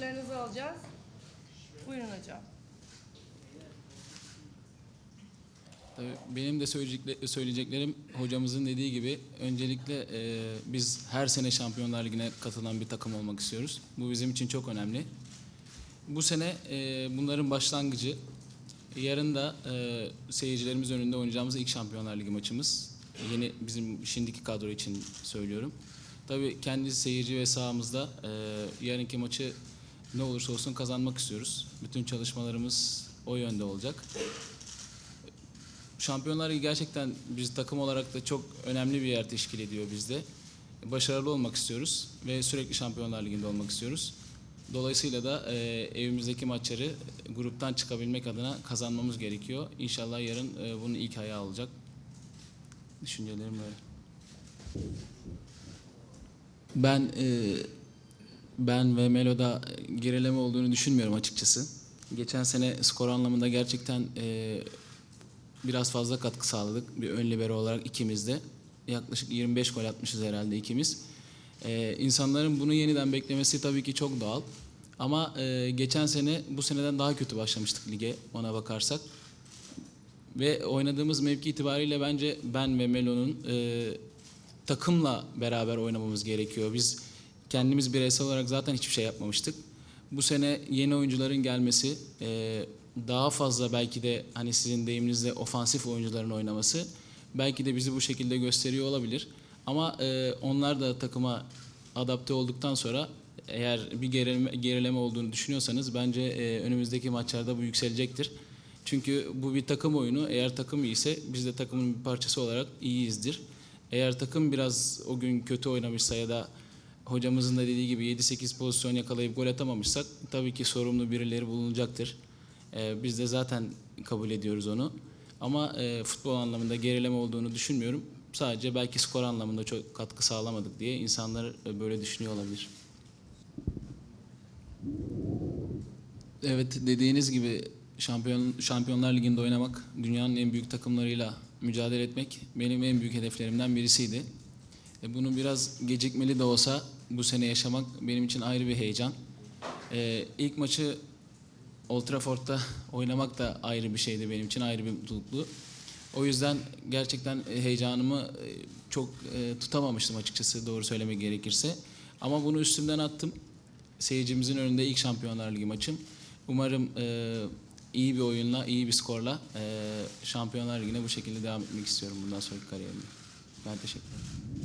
sorularınızı alacağız. Buyurun hocam. Tabii benim de söyleyecekle- söyleyeceklerim hocamızın dediği gibi öncelikle e, biz her sene Şampiyonlar Ligi'ne katılan bir takım olmak istiyoruz. Bu bizim için çok önemli. Bu sene e, bunların başlangıcı. Yarın da e, seyircilerimiz önünde oynayacağımız ilk Şampiyonlar Ligi maçımız. Yeni bizim şimdiki kadro için söylüyorum. Tabii kendi seyirci ve sahamızda e, yarınki maçı ne olursa olsun kazanmak istiyoruz. Bütün çalışmalarımız o yönde olacak. Şampiyonlar Ligi gerçekten biz takım olarak da çok önemli bir yer teşkil ediyor bizde. Başarılı olmak istiyoruz ve sürekli Şampiyonlar Ligi'nde olmak istiyoruz. Dolayısıyla da e, evimizdeki maçları gruptan çıkabilmek adına kazanmamız gerekiyor. İnşallah yarın e, bunun ilk ayağı olacak. Düşüncelerim böyle. Ben e, ben ve Melo'da gerileme olduğunu düşünmüyorum açıkçası. Geçen sene skor anlamında gerçekten e, biraz fazla katkı sağladık. Bir ön libero olarak ikimiz de. Yaklaşık 25 gol atmışız herhalde ikimiz. Ee, insanların bunu yeniden beklemesi tabii ki çok doğal. Ama e, geçen sene bu seneden daha kötü başlamıştık lige ona bakarsak. Ve oynadığımız mevki itibariyle bence ben ve Melo'nun e, takımla beraber oynamamız gerekiyor. Biz kendimiz bireysel olarak zaten hiçbir şey yapmamıştık. Bu sene yeni oyuncuların gelmesi, e, daha fazla belki de hani sizin deyiminizle ofansif oyuncuların oynaması belki de bizi bu şekilde gösteriyor olabilir. Ama e, onlar da takıma adapte olduktan sonra eğer bir gerileme, gerileme olduğunu düşünüyorsanız bence e, önümüzdeki maçlarda bu yükselecektir. Çünkü bu bir takım oyunu. Eğer takım iyiyse biz de takımın bir parçası olarak iyiyizdir. Eğer takım biraz o gün kötü oynamışsa ya da hocamızın da dediği gibi 7-8 pozisyon yakalayıp gol atamamışsak tabii ki sorumlu birileri bulunacaktır. Ee, biz de zaten kabul ediyoruz onu. Ama e, futbol anlamında gerileme olduğunu düşünmüyorum. Sadece belki skor anlamında çok katkı sağlamadık diye insanlar e, böyle düşünüyor olabilir. Evet dediğiniz gibi şampiyon Şampiyonlar Ligi'nde oynamak, dünyanın en büyük takımlarıyla mücadele etmek benim en büyük hedeflerimden birisiydi. E, bunu biraz gecikmeli de olsa bu sene yaşamak benim için ayrı bir heyecan. E, ilk maçı Old Trafford'da oynamak da ayrı bir şeydi benim için, ayrı bir mutluluktu. O yüzden gerçekten heyecanımı e, çok e, tutamamıştım açıkçası doğru söylemek gerekirse. Ama bunu üstümden attım. Seyircimizin önünde ilk Şampiyonlar Ligi maçım. Umarım e, iyi bir oyunla, iyi bir skorla e, Şampiyonlar Ligi'ne bu şekilde devam etmek istiyorum bundan sonraki kariyerimde. Ben teşekkür ederim.